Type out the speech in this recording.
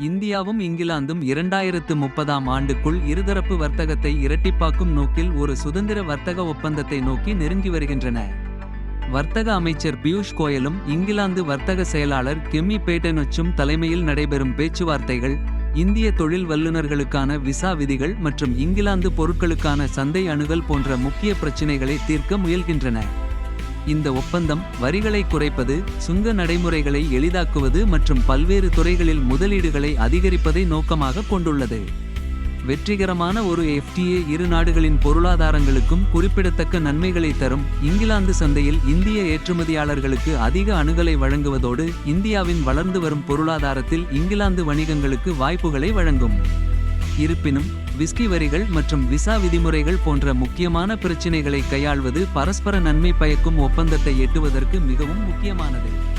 இந்தியாவும் இங்கிலாந்தும் இரண்டாயிரத்து முப்பதாம் ஆண்டுக்குள் இருதரப்பு வர்த்தகத்தை இரட்டிப்பாக்கும் நோக்கில் ஒரு சுதந்திர வர்த்தக ஒப்பந்தத்தை நோக்கி நெருங்கி வருகின்றன. வர்த்தக அமைச்சர் பியூஷ் கோயலும் இங்கிலாந்து வர்த்தக செயலாளர் கெமி பேட்டனொச்சும் தலைமையில் நடைபெறும் பேச்சுவார்த்தைகள். இந்திய தொழில் வல்லுநர்களுக்கான விசா விதிகள் மற்றும் இங்கிலாந்து பொருட்களுக்கான சந்தை அணுகல் போன்ற முக்கிய பிரச்சினைகளை தீர்க்க முயல்கின்றன. இந்த ஒப்பந்தம் வரிகளை குறைப்பது சுங்க நடைமுறைகளை எளிதாக்குவது மற்றும் பல்வேறு துறைகளில் முதலீடுகளை அதிகரிப்பதை நோக்கமாக கொண்டுள்ளது. வெற்றிகரமான ஒரு எஃப்டிஏ இரு நாடுகளின் பொருளாதாரங்களுக்கும் குறிப்பிடத்தக்க நன்மைகளை தரும். இங்கிலாந்து சந்தையில் இந்திய ஏற்றுமதியாளர்களுக்கு அதிக அணுகலை வழங்குவதோடு. இந்தியாவின் வளர்ந்து வரும் பொருளாதாரத்தில் இங்கிலாந்து வணிகங்களுக்கு வாய்ப்புகளை வழங்கும். இருப்பினும் விஸ்கி வரிகள் மற்றும் விசா விதிமுறைகள் போன்ற முக்கியமான பிரச்சினைகளை கையாள்வது பரஸ்பர நன்மை பயக்கும் ஒப்பந்தத்தை எட்டுவதற்கு மிகவும் முக்கியமானது.